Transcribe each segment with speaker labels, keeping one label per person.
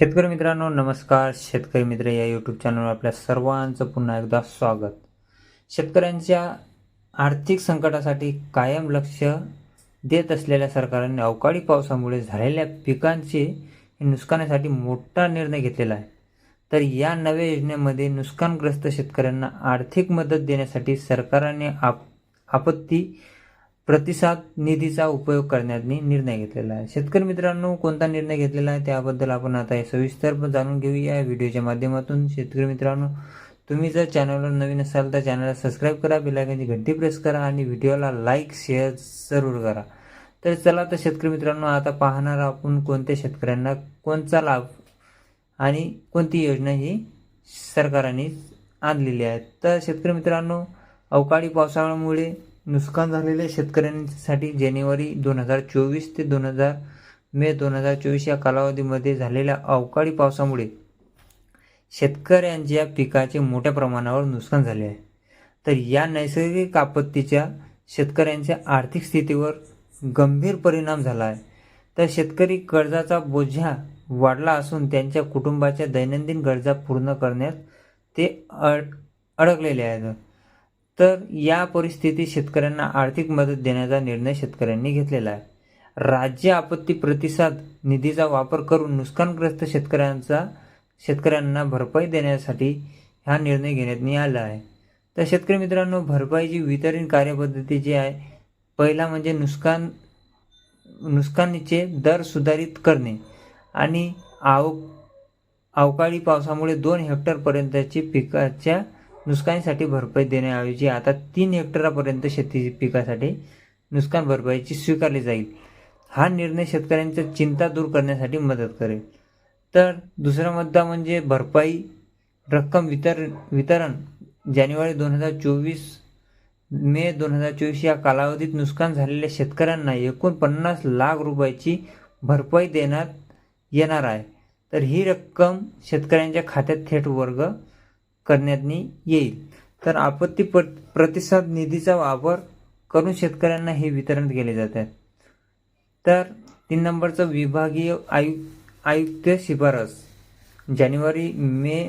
Speaker 1: शेतकरी मित्रांनो नमस्कार. शेतकरी मित्र या यूट्यूब चॅनलवर आपल्या सर्वांचं पुन्हा एकदा स्वागत. शेतकऱ्यांच्या आर्थिक संकटासाठी कायम लक्ष देत असलेल्या सरकारने अवकाळी पावसामुळे झालेल्या पिकांचे नुकसानासाठी मोठा निर्णय घेतलेला आहे. तर या नव्या योजनेमध्ये नुकसानग्रस्त शेतकऱ्यांना आर्थिक मदत देण्यासाठी सरकारने आप आपत्ती प्रतिसाद निधीचा उपयोग करण्याने निर्णय घेतलेला आहे. शेतकरी मित्रांनो कोणता निर्णय घेतलेला आहे त्याबद्दल आपण आता हे सविस्तर जाणून घेऊया. या व्हिडिओच्या माध्यमातून शेतकरी मित्रांनो तुम्ही जर चॅनलवर नवीन असाल तर चॅनलला सबस्क्राईब करा बेलायकनची घंटी प्रेस करा आणि व्हिडिओला लाईक शेअर जरूर करा. तर चला तर शेतकरी मित्रांनो आता पाहणार आपण कोणत्या शेतकऱ्यांना कोणता लाभ आणि कोणती योजना ही सरकारने आणलेली आहे. तर शेतकरी मित्रांनो अवकाळी पावसाळ्यामुळे नुकसान झालेल्या शेतकऱ्यांसाठी जानेवारी दोन हजार चोवीस ते दोन हजार मे दोन हजार चोवीस या कालावधीमध्ये झालेल्या अवकाळी पावसामुळे शेतकऱ्यांच्या पिकाचे मोठ्या प्रमाणावर नुकसान झाले आहे. तर या नैसर्गिक आपत्तीच्या शेतकऱ्यांच्या आर्थिक स्थितीवर गंभीर परिणाम झाला आहे. तर शेतकरी कर्जाचा बोजा वाढला असून त्यांच्या कुटुंबाच्या दैनंदिन गरजा पूर्ण करण्यात ते अड अडकलेले आहेत. तर या परिस्थितीत शेतकऱ्यांना आर्थिक मदत देण्याचा निर्णय शेतकऱ्यांनी घेतलेला आहे. राज्य आपत्ती प्रतिसाद निधीचा वापर करून नुकसानग्रस्त शेतकऱ्यांचा शेतकऱ्यांना भरपाई देण्यासाठी हा निर्णय घेण्यात आला आहे. तर शेतकरी मित्रांनो भरपाईची वितरण कार्यपद्धती जी आहे पहिला म्हणजे नुकसान नुकसानीचे दर सुधारित करणे आणि आव अवकाळी पावसामुळे दोन हेक्टरपर्यंतची पिकाच्या नुकसानीसाठी भरपाई देण्याऐवजी आता तीन हेक्टरापर्यंत शेती पिकासाठी नुकसान भरपाईची स्वीकारली जाईल. हा निर्णय शेतकऱ्यांच्या चिंता दूर करण्यासाठी मदत करेल. तर दुसरा मुद्दा म्हणजे भरपाई रक्कम वितर वितरण. जानेवारी दोन हजार चोवीस मे दोन हजार चोवीस या कालावधीत नुकसान झालेल्या शेतकऱ्यांना एकूण पन्नास लाख रुपयाची भरपाई देण्यात येणार आहे. तर ही रक्कम शेतकऱ्यांच्या खात्यात थेट वर्ग करण्यात येईल. तर आपत्ती प्र प्रतिसाद निधीचा वापर करून शेतकऱ्यांना हे वितरण केले जातात. तर तीन नंबरचं विभागीय आयु आयुक्त शिफारस. जानेवारी मे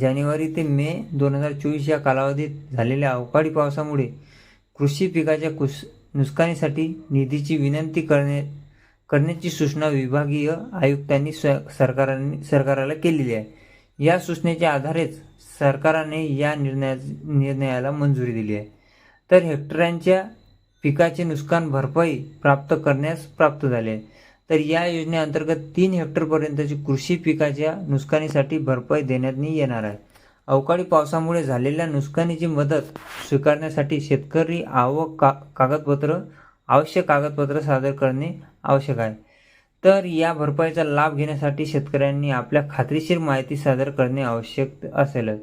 Speaker 1: जानेवारी ते मे दोन हजार चोवीस या कालावधीत झालेल्या अवकाळी पावसामुळे कृषी पिकाच्या कुस नुकसानीसाठी निधीची विनंती करणे करण्याची सूचना विभागीय आयुक्तांनी स सरकारांनी सरकाराला केलेली आहे. या सूचनेच्या आधारेच सरकारने या निर्णया निर्णयाला मंजुरी दिली आहे. तर हेक्टरांच्या पिकाचे नुकसान भरपाई प्राप्त करण्यास प्राप्त झाले आहे. तर या योजनेअंतर्गत तीन हेक्टरपर्यंतची कृषी पिकाच्या नुकसानीसाठी भरपाई देण्यात येणार आहे. अवकाळी पावसामुळे झालेल्या नुकसानीची मदत स्वीकारण्यासाठी शेतकरी आवक का कागदपत्र आवश्यक कागदपत्र सादर करणे आवश्यक आहे. तर या भरपाईचा लाभ घेण्यासाठी शेतकऱ्यांनी आपल्या खात्रीशीर माहिती सादर करणे आवश्यक असेलच.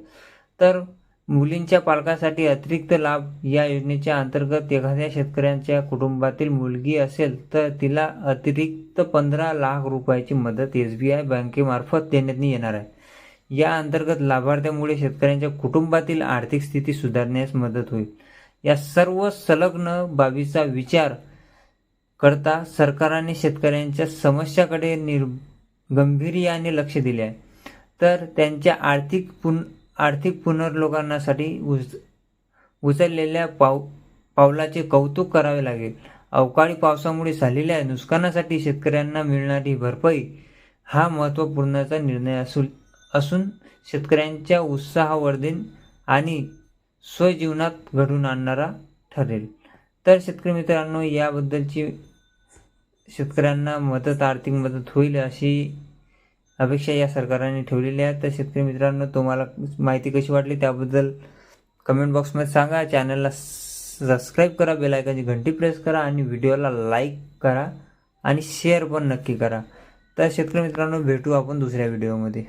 Speaker 1: तर मुलींच्या पालकासाठी अतिरिक्त लाभ या योजनेच्या अंतर्गत एखाद्या शेतकऱ्यांच्या कुटुंबातील मुलगी असेल तर तिला अतिरिक्त पंधरा लाख रुपयाची मदत एस बी आय बँकेमार्फत देण्यात येणार आहे. या अंतर्गत लाभार्थ्यामुळे शेतकऱ्यांच्या कुटुंबातील आर्थिक स्थिती सुधारण्यास मदत होईल. या सर्व संलग्न बाबीचा विचार करता सरकारने शेतकऱ्यांच्या समस्याकडे निर गंभीर्याने लक्ष दिले आहे. तर त्यांच्या आर्थिक पुन आर्थिक पुनर्लोकांसाठी उच उचललेल्या पाव पावलाचे कौतुक करावे लागेल. अवकाळी पावसामुळे झालेल्या नुकसानासाठी शेतकऱ्यांना मिळणारी भरपाई हा महत्त्वपूर्णचा निर्णय असू असून शेतकऱ्यांच्या उत्साहवर्धन आणि स्वजीवनात घडून आणणारा ठरेल. तर शेतकरी मित्रांनो याबद्दलची शेतकऱ्यांना मदत आर्थिक मदत होईल अशी अपेक्षा या सरकारने ठेवलेली आहे. तर शेतकरी मित्रांनो तुम्हाला माहिती कशी वाटली त्याबद्दल कमेंट बॉक्समध्ये सांगा. चॅनलला सबस्क्राईब करा बेलायकाची घंटी प्रेस करा आणि व्हिडिओला लाईक करा आणि शेअर पण नक्की करा. तर शेतकरी मित्रांनो भेटू आपण दुसऱ्या व्हिडिओमध्ये